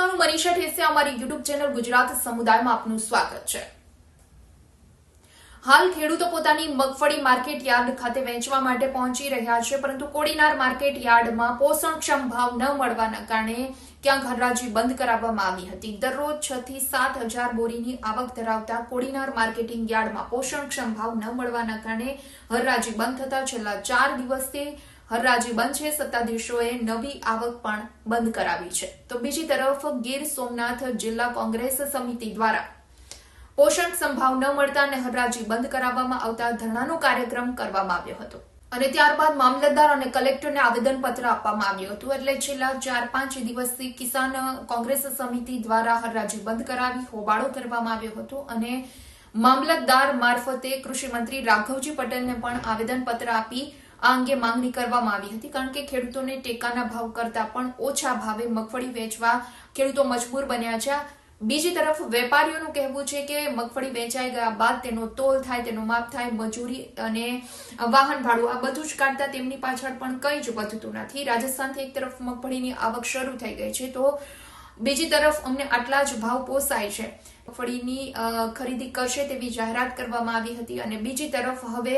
હું મનીષા ઠેસે અમારી YouTube channel Gujarat સમુદાયમાં આપનું સ્વાગત છે. હાલ ખેડૂતો પોતાની મગફળી માર્કેટ યાર્ડ ખાતે વેચવા માટે પહોંચી રહ્યા છે, પરંતુ કોડીનાર માર્કેટ યાર્ડમાં પોષણક્ષમ ભાવ ન મળવાના કારણે ક્યાંક હરાજી બંધ કરાવવામાં આવી હતી. દરરોજ છ થી સાત હજાર બોરીની આવક ધરાવતા કોડીનાર માર્કેટિંગ યાર્ડમાં પોષણક્ષમ ભાવ ન મળવાના કારણે હરાજી બંધ થતા છેલ્લા ચાર દિવસથી હરરાજી બંધ છે. સત્તાધીશોએ નવી આવક પણ બંધ કરાવી છે. તો બીજી તરફ ગીર સોમનાથ જિલ્લા કોંગ્રેસ સમિતિ દ્વારા પોષણ સંભાવ ન મળતા અને હરરાજી બંધ કરાવવામાં આવતા ધરણાનો કાર્યક્રમ કરવામાં આવ્યો હતો. અને ત્યારબાદ મામલતદાર અને કલેક્ટરને આવેદનપત્ર આપવામાં આવ્યું હતું. એટલે છેલ્લા ચાર પાંચ દિવસથી કિસાન કોંગ્રેસ સમિતિ દ્વારા હરરાજી બંધ કરાવી હોબાળો કરવામાં આવ્યો હતો. અને મામલતદાર મારફતે કૃષિમંત્રી રાઘવજી પટેલને પણ આવેદનપત્ર આપી આ અંગે માંગણી કરવામાં આવી હતી, કારણ કે ખેડૂતોને ટેકાના ભાવ કરતા પણ ઓછા ભાવે મગફળી વેચવા ખેડૂતો મજબૂર બન્યા છે. બીજી તરફ, વેપારીઓનું કહેવું છે કે મગફળી વેચાઈ ગયા બાદ તેનો તોલ થાય, તેનું માપ થાય, મજૂરી અને વાહન ભાડું આ બધું જ કાઢતા તેમની પાછળ પણ કંઈ જ વધતું નથી. રાજસ્થાનથી એક તરફ મગફળીની આવક શરૂ થઈ ગઈ છે, તો બીજી તરફ અમને આટલા જ ભાવ પોસાય છે. મગફળીની ખરીદી કરશે તેવી જાહેરાત કરવામાં આવી હતી અને બીજી તરફ હવે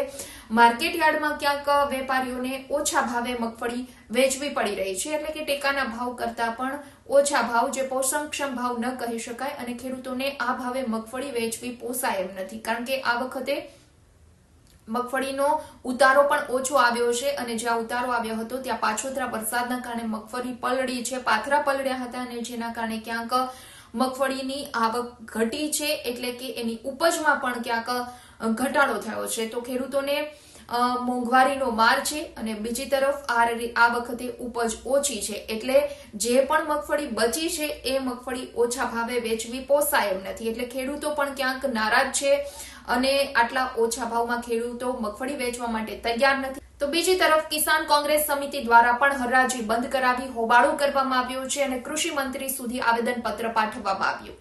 માર્કેટ યાર્ડમાં ક્યાંક વેપારીઓને ઓછા ભાવે મગફળી વેચવી પડી રહી છે. એટલે કે ટેકાના ભાવ કરતા પણ ઓછા ભાવ, જે પોષણક્ષમ ભાવ ન કહી શકાય અને ખેડૂતોને આ ભાવે મગફળી વેચવી પોસાય એમ નથી. કારણ કે આ વખતે મગફળીનો ઉતારો પણ ઓછો આવ્યો છે અને જ્યાં ઉતારો આવ્યો હતો, ત્યાં પાછોતરા વરસાદના કારણે મગફળી પલળી છે, પાથરા પલળ્યા હતા અને જેના કારણે ક્યાંક મગફળીની આવક ઘટી છે, એટલે કે એની ઉપજમાં પણ ક્યાંક ઘટાડો થયો છે. તો ખેડૂતોને મોંઘવારીનો માર છે અને બીજી તરફ આ વખતે ઉપજ ઓછી છે. એટલે જે પણ મગફળી બચી છે એ મગફળી ઓછા ભાવે વેચવી પોસાય એમ નથી. એટલે ખેડૂતો પણ ક્યાંક નારાજ છે અને આટલા ઓછા ભાવમાં ખેડૂતો મગફળી વેચવા માટે તૈયાર નથી. તો બીજી તરફ કિસાન કોંગ્રેસ સમિતિ દ્વારા પણ હરાજી બંધ કરાવી હોબાળો કરવામાં આવ્યો છે અને કૃષિ મંત્રી સુધી આવેદનપત્ર પાઠવવામાં આવ્યું.